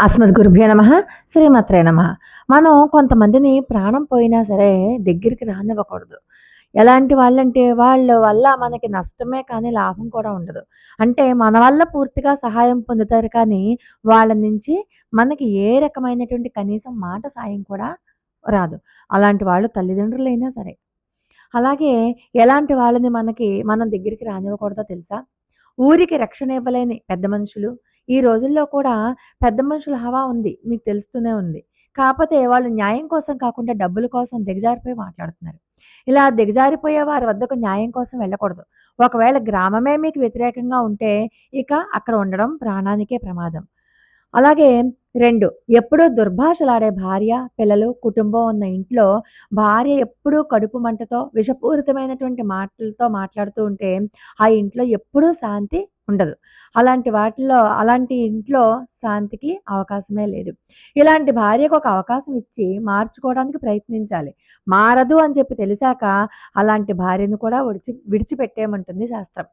అస్మద్ గురుభ్యో నమ శ్రీమాత్రే నమ. మనం కొంతమందిని ప్రాణం పోయినా సరే దగ్గరికి రానివ్వకూడదు. ఎలాంటి వాళ్ళంటే వాళ్ళ వల్ల మనకి నష్టమే కానీ లాభం కూడా ఉండదు. అంటే మన వల్ల పూర్తిగా సహాయం పొందుతారు కానీ వాళ్ళ నుంచి మనకి ఏ రకమైనటువంటి కనీసం మాట సాయం కూడా రాదు. అలాంటి వాళ్ళు తల్లిదండ్రులైనా సరే. అలాగే ఎలాంటి వాళ్ళని మనకి మనం దగ్గరికి రానివ్వకూడదో తెలుసా? ఊరికి రక్షణ ఇవ్వలేని పెద్ద మనుషులు ఈ రోజుల్లో కూడా పెద్ద మనుషుల హవా ఉంది మీకు తెలుస్తూనే ఉంది. కాకపోతే వాళ్ళు న్యాయం కోసం కాకుండా డబ్బుల కోసం దిగజారిపోయి మాట్లాడుతున్నారు. ఇలా దిగజారిపోయే వారి వద్దకు న్యాయం కోసం వెళ్ళకూడదు. ఒకవేళ గ్రామమే మీకు వ్యతిరేకంగా ఉంటే ఇక అక్కడ ఉండడం ప్రాణానికే ప్రమాదం. అలాగే రెండు ఎప్పుడూ దుర్భాషలాడే భార్య పిల్లలు కుటుంబం ఉన్న ఇంట్లో భార్య ఎప్పుడూ కడుపు మంటతో విషపూరితమైనటువంటి మాటలతో మాట్లాడుతూ ఉంటే ఆ ఇంట్లో ఎప్పుడూ శాంతి ఉండదు. అలాంటి వాటిల్లో అలాంటి ఇంట్లో శాంతికి అవకాశమే లేదు. ఇలాంటి భార్యకు ఒక అవకాశం ఇచ్చి మార్చుకోవడానికి ప్రయత్నించాలి. మారదు అని చెప్పి తెలిసాక అలాంటి భార్యను కూడా విడిచి విడిచిపెట్టేయమంటుంది శాస్త్రం.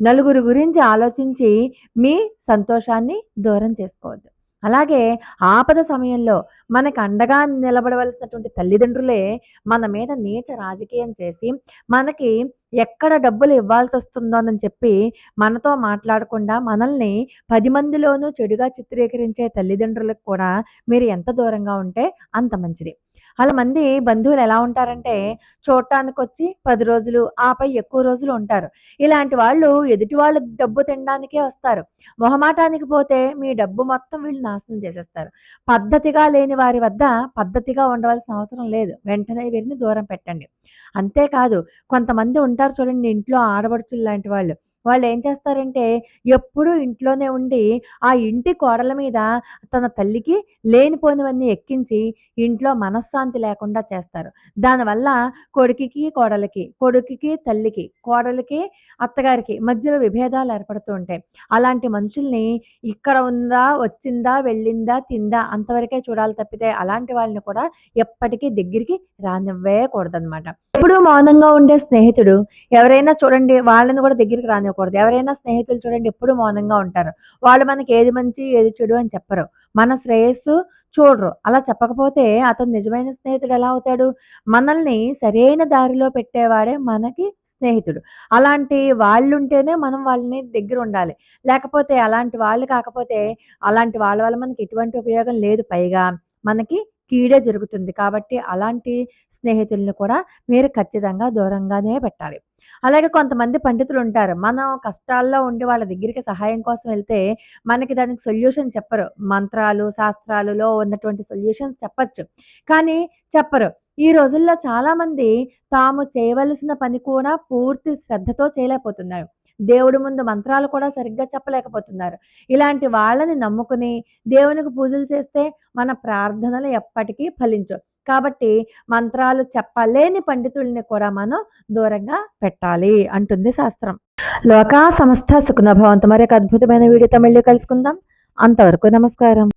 నలుగురు గురించి ఆలోచించి మీ సంతోషాన్ని దూరం చేసుకోవద్దు. అలాగే ఆపద సమయంలో మనకు అండగా నిలబడవలసినటువంటి తల్లిదండ్రులే మన మీద నీచ రాజకీయం చేసి మనకి ఎక్కడ డబ్బులు ఇవ్వాల్సి వస్తుందోనని చెప్పి మనతో మాట్లాడకుండా మనల్ని పది మందిలోనూ చెడుగా చిత్రీకరించే తల్లిదండ్రులకు కూడా మీరు ఎంత దూరంగా ఉంటే అంత మంచిది. అలా మంది బంధువులు ఎలా ఉంటారంటే చూడటానికి వచ్చి పది రోజులు ఆపై ఎక్కువ రోజులు ఉంటారు. ఇలాంటి వాళ్ళు ఎదుటి వాళ్ళు డబ్బు తినడానికే వస్తారు. మొహమాటానికి పోతే మీ డబ్బు మొత్తం వీళ్ళు నాశనం చేసేస్తారు. పద్ధతిగా లేని వారి వద్ద పద్ధతిగా ఉండవలసిన అవసరం లేదు. వెంటనే వీరిని దూరం పెట్టండి. అంతేకాదు కొంతమంది ఉంటారు చూడండి ఇంట్లో ఆడబడుచులు లాంటి వాళ్ళు. వాళ్ళు ఏం చేస్తారంటే ఎప్పుడూ ఇంట్లోనే ఉండి ఆ ఇంటి కోడల మీద తన తల్లికి లేనిపోనివన్నీ ఎక్కించి ఇంట్లో మనశ్శాంతి లేకుండా చేస్తారు. దానివల్ల కొడుకుకి కోడలికి కొడుకుకి తల్లికి కోడలికి అత్తగారికి మధ్యలో విభేదాలు ఏర్పడుతూ ఉంటాయి. అలాంటి మనుషుల్ని ఇక్కడ ఉందా వచ్చిందా వెళ్ళిందా తిందా అంతవరకే చూడాలి తప్పితే అలాంటి వాళ్ళని కూడా ఎప్పటికీ దగ్గరికి రానివ్వేయకూడదనమాట ఎప్పుడూ మౌనంగా ఉండే స్నేహితుడు ఎవరైనా చూడండి వాళ్ళని కూడా దగ్గరికి రానివ్వకూడదు. ఎవరైనా స్నేహితులు చూడండి ఎప్పుడు మౌనంగా ఉంటారు. వాళ్ళు మనకి ఏది మంచి ఏది చెడు అని చెప్పరు. మన శ్రేయస్సు చూడరు. అలా చెప్పకపోతే అతను నిజమైన స్నేహితుడు ఎలా అవుతాడు? మనల్ని సరైన దారిలో పెట్టేవాడే మనకి స్నేహితుడు. అలాంటి వాళ్ళు ఉంటేనే మనం వాళ్ళని దగ్గర ఉండాలి లేకపోతే అలాంటి వాళ్ళు కాకపోతే అలాంటి వాళ్ళ వల్ల మనకి ఎటువంటి ఉపయోగం లేదు. పైగా మనకి కీడే జరుగుతుంది. కాబట్టి అలాంటి స్నేహితుల్ని కూడా మీరు ఖచ్చితంగా దూరంగానే పెట్టాలి. అలాగే కొంతమంది పండితులు ఉంటారు. మనం కష్టాల్లో ఉండి వాళ్ళ దగ్గరికి సహాయం కోసం వెళ్తే మనకి దానికి సొల్యూషన్ చెప్పరు. మంత్రాలు శాస్త్రాలలో ఉన్నటువంటి సొల్యూషన్స్ చెప్పచ్చు. కానీ చెప్పరు. ఈ రోజుల్లో చాలామంది తాము చేయవలసిన పని కూడా పూర్తి శ్రద్ధతో చేయలేకపోతున్నారు. దేవుడి ముందు మంత్రాలు కూడా సరిగ్గా చెప్పలేకపోతున్నారు. ఇలాంటి వాళ్ళని నమ్ముకుని దేవునికి పూజలు చేస్తే మన ప్రార్థనలు ఎప్పటికీ ఫలించవు. కాబట్టి మంత్రాలు చెప్పలేని పండితుల్ని కూడా మనం దూరంగా పెట్టాలి అంటుంది శాస్త్రం. లోకా సంస్థ సుఖనభవంతు మరి ఒక అద్భుతమైన వీడియోతో మళ్ళీ కలుసుకుందాం. అంతవరకు నమస్కారం.